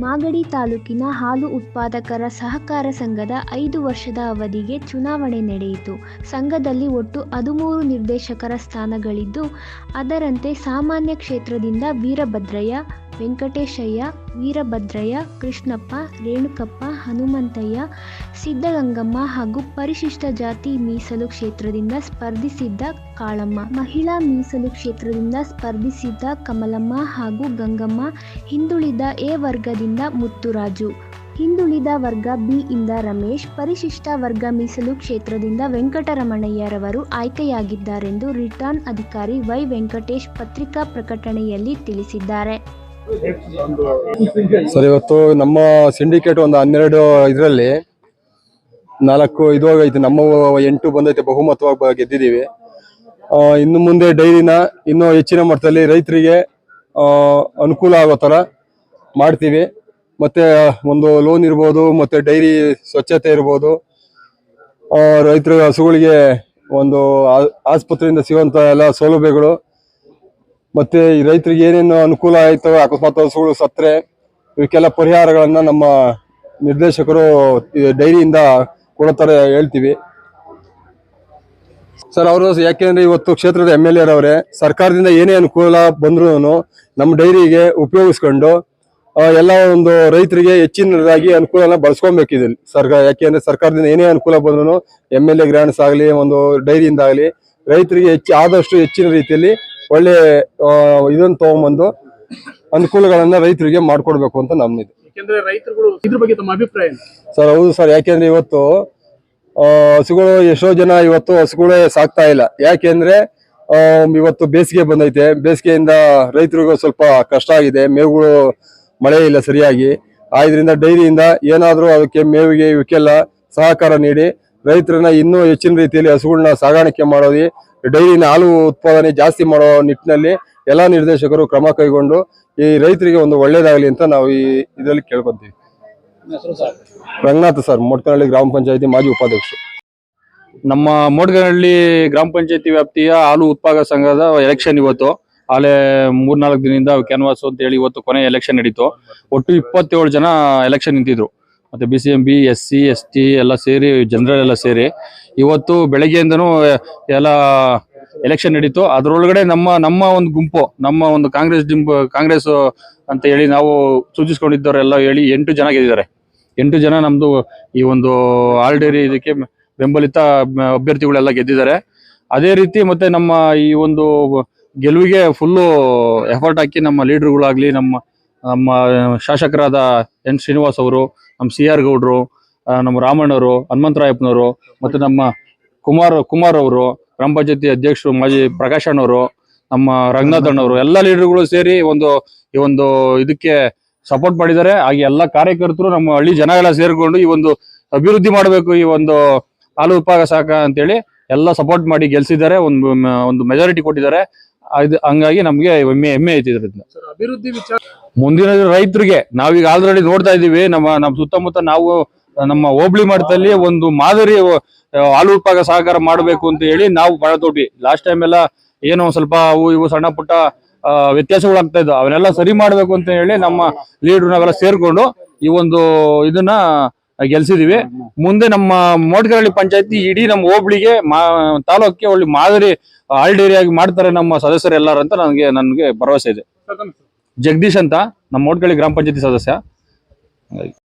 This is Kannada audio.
ಮಾಗಡಿ ತಾಲೂಕಿನ ಹಾಲು ಉತ್ಪಾದಕರ ಸಹಕಾರ ಸಂಘದ ಐದು ವರ್ಷದ ಅವಧಿಗೆ ಚುನಾವಣೆ ನಡೆಯಿತು. ಸಂಘದಲ್ಲಿ ಒಟ್ಟು ಹದಿಮೂರು ನಿರ್ದೇಶಕರ ಸ್ಥಾನಗಳಿದ್ದು, ಅದರಂತೆ ಸಾಮಾನ್ಯ ಕ್ಷೇತ್ರದಿಂದ ವೀರಭದ್ರಯ್ಯ, ವೆಂಕಟೇಶಯ್ಯ, ವೀರಭದ್ರಯ್ಯ, ಕೃಷ್ಣಪ್ಪ, ರೇಣುಕಪ್ಪ, ಹನುಮಂತಯ್ಯ, ಸಿದ್ಧಗಂಗಮ್ಮ ಹಾಗೂ ಪರಿಶಿಷ್ಟ ಜಾತಿ ಮೀಸಲು ಕ್ಷೇತ್ರದಿಂದ ಸ್ಪರ್ಧಿಸಿದ್ದ ಕಾಳಮ್ಮ, ಮಹಿಳಾ ಮೀಸಲು ಕ್ಷೇತ್ರದಿಂದ ಸ್ಪರ್ಧಿಸಿದ್ದ ಕಮಲಮ್ಮ ಹಾಗೂ ಗಂಗಮ್ಮ, ಹಿಂದುಳಿದ ಎ ವರ್ಗದಿಂದ ಮುತ್ತುರಾಜು, ಹಿಂದುಳಿದ ವರ್ಗ ಬಿ ಇಂದ ರಮೇಶ್, ಪರಿಶಿಷ್ಟ ವರ್ಗ ಮೀಸಲು ಕ್ಷೇತ್ರದಿಂದ ವೆಂಕಟರಮಣಯ್ಯರವರು ಆಯ್ಕೆಯಾಗಿದ್ದಾರೆಂದು ರಿಟರ್ನ್ ಅಧಿಕಾರಿ ವೈ. ವೆಂಕಟೇಶ್ ಪತ್ರಿಕಾ ಪ್ರಕಟಣೆಯಲ್ಲಿ ತಿಳಿಸಿದ್ದಾರೆ. ಸರ್, ಇವತ್ತು ನಮ್ಮ ಸಿಂಡಿಕೇಟ್ ಒಂದು ಹನ್ನೆರಡು ಇದರಲ್ಲಿ ನಾಲ್ಕು ಇದು ಆಗೈತೆ ನಮ್ಮ ಎಂಟು ಬಂದೈತೆ, ಬಹುಮತವಾಗಿ ಗೆದ್ದಿದ್ದೀವಿ. ಇನ್ನು ಮುಂದೆ ಡೈರಿನ ಇನ್ನೂ ಹೆಚ್ಚಿನ ಮಟ್ಟದಲ್ಲಿ ರೈತರಿಗೆ ಅನುಕೂಲ ಆಗೋ ಥರ ಮಾಡ್ತೀವಿ. ಮತ್ತೆ ಒಂದು ಲೋನ್ ಇರ್ಬೋದು, ಮತ್ತೆ ಡೈರಿ ಸ್ವಚ್ಛತೆ ಇರ್ಬೋದು. ರೈತರ ಹಸುಗಳಿಗೆ ಒಂದು ಆಸ್ಪತ್ರೆಯಿಂದ ಸಿಗುವಂಥ ಎಲ್ಲ ಸೌಲಭ್ಯಗಳು ಮತ್ತೆ ಈ ರೈತರಿಗೆ ಏನೇನು ಅನುಕೂಲ ಆಯ್ತು, ಅಕಸ್ಮಾತ್ ಹಸುಗಳು ಸತ್ತರೆ, ಇವಕ್ಕೆಲ್ಲ ಪರಿಹಾರಗಳನ್ನ ನಮ್ಮ ನಿರ್ದೇಶಕರು ಡೈರಿಯಿಂದ ಕೊಡೋ ಥರ ಹೇಳ್ತೀವಿ. ಸರ್, ಅವರು ಯಾಕೆಂದ್ರೆ ಇವತ್ತು ಕ್ಷೇತ್ರದ ಎಂ ಎಲ್ ಎರವರೇ, ಸರ್ಕಾರದಿಂದ ಏನೇ ಅನುಕೂಲ ಬಂದ್ರೂ ನಮ್ಮ ಡೈರಿಗೆ ಉಪಯೋಗಿಸ್ಕೊಂಡು ಎಲ್ಲ ಒಂದು ರೈತರಿಗೆ ಹೆಚ್ಚಿನದಾಗಿ ಅನುಕೂಲನ ಬಳಸ್ಕೊಬೇಕಿದೆ ಸರ್ಕಾರ ಯಾಕೆಂದ್ರೆ ಸರ್ಕಾರದಿಂದ ಏನೇ ಅನುಕೂಲ ಬಂದ್ರು ಎಂ ಎಲ್ ಎ ಗ್ರಾಂಟ್ಸ್ ಆಗಲಿ, ಒಂದು ಡೈರಿಯಿಂದ ಆಗಲಿ ರೈತರಿಗೆ ಹೆಚ್ಚು ಆದಷ್ಟು ಹೆಚ್ಚಿನ ರೀತಿಯಲ್ಲಿ ಒಳ್ಳೆ ಇದನ್ನು ತಗೊಂಬಂದು ಅನುಕೂಲಗಳನ್ನ ರೈತರಿಗೆ ಮಾಡ್ಕೊಡ್ಬೇಕು ಅಂತ ನಮ್ಮಿದೆ. ಯಾಕೆಂದ್ರೆ ರೈತರುಗಳು ಇದ್ರ ಬಗ್ಗೆ ತಮ್ಮ ಅಭಿಪ್ರಾಯ ಏನು? ಸರ್ ಹೌದು ಸರ್. ಯಾಕೆಂದ್ರೆ ಇವತ್ತು ಹಸುಗಳು ಎಷ್ಟೋ ಜನ ಇವತ್ತು ಹಸುಗಳೇ ಸಾಕ್ತಾ ಇಲ್ಲ. ಯಾಕೆಂದ್ರೆ ಇವತ್ತು ಬೇಸಿಗೆ ಬಂದೈತೆ. ಬೇಸಿಗೆಯಿಂದ ರೈತರಿಗೂ ಸ್ವಲ್ಪ ಕಷ್ಟ ಆಗಿದೆ. ಮೇವುಗಳು ಮಳೆ ಇಲ್ಲ ಸರಿಯಾಗಿ. ಆದ್ರಿಂದ ಡೈರಿಯಿಂದ ಏನಾದ್ರೂ ಅದಕ್ಕೆ ಮೇವಿಗೆ ಇವಕ್ಕೆಲ್ಲ ಸಹಕಾರ ನೀಡಿ ರೈತರನ್ನ ಇನ್ನೂ ಹೆಚ್ಚಿನ ರೀತಿಯಲ್ಲಿ ಹಸುಗಳನ್ನ ಸಾಗಾಣಿಕೆ ಮಾಡೋದು, ಡೈರಿನ ಹಾಲು ಉತ್ಪಾದನೆ ಜಾಸ್ತಿ ಮಾಡೋ ನಿಟ್ಟಿನಲ್ಲಿ ಎಲ್ಲ ನಿರ್ದೇಶಕರು ಕ್ರಮ ಕೈಗೊಂಡು ಈ ರೈತರಿಗೆ ಒಂದು ಒಳ್ಳೇದಾಗಲಿ ಅಂತ ನಾವು ಈ ಇದರಲ್ಲಿ ಕೇಳ್ಕೊತೀವಿ. ರಂಗನಾಥ್ ಸರ್ ಮೋಟ್ಕನಹಳ್ಳಿ ಗ್ರಾಮ ಪಂಚಾಯತಿ ಮಾಜಿ ಉಪಾಧ್ಯಕ್ಷ ನಮ್ಮ ಮೋಡ್ಗನಹಳ್ಳಿ ಗ್ರಾಮ ಪಂಚಾಯತಿ ವ್ಯಾಪ್ತಿಯ ಹಾಲು ಉತ್ಪಾದಕ ಸಂಘದ ಎಲೆಕ್ಷನ್ ಇವತ್ತು. ಆಲೆ ಮೂರ್ನಾಲ್ಕು ದಿನದಿಂದ ಕ್ಯಾನ್ವಾಸ್ ಅಂತ ಹೇಳಿ ಇವತ್ತು ಕೊನೆ ಎಲೆಕ್ಷನ್ ನಡೀತು. ಒಟ್ಟು ಇಪ್ಪತ್ತೇಳು ಜನ ಎಲೆಕ್ಷನ್ ನಿಂತಿದ್ರು. ಮತ್ತೆ B C M B S C S T ಎಲ್ಲ ಸೇರಿ ಜನರಲ್ ಎಲ್ಲ ಸೇರಿ, ಇವತ್ತು ಬೆಳಗ್ಗೆಯಿಂದನೂ ಎಲ್ಲ ಎಲೆಕ್ಷನ್ ನಡೀತು. ಅದರೊಳಗಡೆ ನಮ್ಮ ನಮ್ಮ ಒಂದು ಗುಂಪು, ನಮ್ಮ ಒಂದು ಕಾಂಗ್ರೆಸ್ ಕಾಂಗ್ರೆಸ್ ಅಂತ ಹೇಳಿ ನಾವು ಸೂಚಿಸ್ಕೊಂಡಿದ್ದವರೆಲ್ಲ ಹೇಳಿ ಎಂಟು ಜನ ಗೆದ್ದಿದ್ದಾರೆ. ಎಂಟು ಜನ ನಮ್ದು ಈ ಒಂದು ಆಲ್ ಡೈರಿ ಇದಕ್ಕೆ ಬೆಂಬಲಿತ ಅಭ್ಯರ್ಥಿಗಳೆಲ್ಲ ಗೆದ್ದಿದ್ದಾರೆ. ಅದೇ ರೀತಿ ಮತ್ತೆ ನಮ್ಮ ಈ ಒಂದು ಗೆಲುವಿಗೆ ಫುಲ್ಲು ಎಫರ್ಟ್ ಹಾಕಿ ನಮ್ಮ ಲೀಡರ್ಗಳಾಗ್ಲಿ ನಮ್ಮ ನಮ್ಮ ಶಾಸಕರಾದ ಎನ್ ಶ್ರೀನಿವಾಸ್ ಅವರು, ನಮ್ಮ ಸಿ ಆರ್ ಗೌಡ್ರು ನಮ್ಮ ರಾಮಣ್ಣವರು ಹನುಮಂತರಾಯಪ್ಪನವರು, ಮತ್ತು ನಮ್ಮ ಕುಮಾರ್ ಕುಮಾರ್ ಅವರು ಗ್ರಾಮ ಪಂಚಾಯತಿ ಅಧ್ಯಕ್ಷರು, ಮಾಜಿ ಪ್ರಕಾಶ್ ಅಣ್ಣವರು ನಮ್ಮ ರಂಗನಾಥ್ ಅಣ್ಣವರು ಎಲ್ಲ ಲೀಡರ್ಗಳು ಸೇರಿ ಒಂದು, ಈ ಒಂದು ಇದಕ್ಕೆ ಸಪೋರ್ಟ್ ಮಾಡಿದ್ದಾರೆ. ಹಾಗೆ ಎಲ್ಲ ಕಾರ್ಯಕರ್ತರು ನಮ್ಮ ಹಳ್ಳಿ ಜನ ಎಲ್ಲ ಸೇರಿಕೊಂಡು ಈ ಒಂದು ಅಭಿವೃದ್ಧಿ ಮಾಡಬೇಕು, ಈ ಒಂದು ಹಾಲು ಉತ್ಪಾದಕ ಸಾಕ ಅಂತೇಳಿ ಎಲ್ಲ ಸಪೋರ್ಟ್ ಮಾಡಿ ಗೆಲ್ಸಿದ್ದಾರೆ. ಒಂದು ಒಂದು ಮೆಜಾರಿಟಿ ಕೊಟ್ಟಿದ್ದಾರೆ. ಅದು ಹಂಗಾಗಿ ನಮ್ಗೆ ಹೆಮ್ಮೆ ಹೆಮ್ಮೆ ಐತಿ ಇದರಿಂದ ಅಭಿವೃದ್ಧಿ ವಿಚಾರ ಮುಂದಿನ ರೈತರಿಗೆ ನಾವೀಗ ಆಲ್ರೆಡಿ ನೋಡ್ತಾ ಇದೀವಿ ನಮ್ಮ ನಮ್ಮ ಸುತ್ತಮುತ್ತ ನಾವು ನಮ್ಮ ಹೋಬಳಿ ಮಟ್ಟದಲ್ಲಿ ಒಂದು ಮಾದರಿ ಹಾಲು ಉತ್ಪಾದಕ ಸಹಕಾರ ಮಾಡಬೇಕು ಅಂತ ಹೇಳಿ ನಾವು ಬಹಳ ದೊಡ್ಡ. ಲಾಸ್ಟ್ ಟೈಮ್ ಎಲ್ಲ ಏನೋ ಸ್ವಲ್ಪ ಅವು ಇವು ಸಣ್ಣ ಪುಟ್ಟ ವ್ಯತ್ಯಾಸಗಳು ವ್ಯತ್ಯಾಸಗಳಾಗ್ತಾ ಇದ್ವು ಅವನ್ನೆಲ್ಲ ಸರಿ ಮಾಡ್ಬೇಕು ಅಂತ ಹೇಳಿ ನಮ್ಮ ಲೀಡರ್ ನಾವೆಲ್ಲ ಸೇರ್ಕೊಂಡು ಈ ಒಂದು ಇದನ್ನ ಗೆಲ್ಸಿದೀವಿ. ಮುಂದೆ ನಮ್ಮ ಮೋಟ್ಗರಳ್ಳಿ ಪಂಚಾಯತಿ ಇಡೀ ನಮ್ಮ ಹೋಬಳಿಗೆ ಮಾ ತಾಲೂಕಿಗೆ ಒಳ್ಳೆ ಮಾದರಿ ಆಲ್ಡೇರಿಯಾಗಿ ಮಾಡ್ತಾರೆ ನಮ್ಮ ಸದಸ್ಯರೆಲ್ಲರೂ ಅಂತ ನನಗೆ ನನಗೆ ಭರವಸೆ ಇದೆ. ಜಗದೀಶ್ ಅಂತ ನಮ್ಮ ಮೋಟ್ಗಳ್ಳಿ ಗ್ರಾಮ ಪಂಚಾಯತಿ ಸದಸ್ಯ.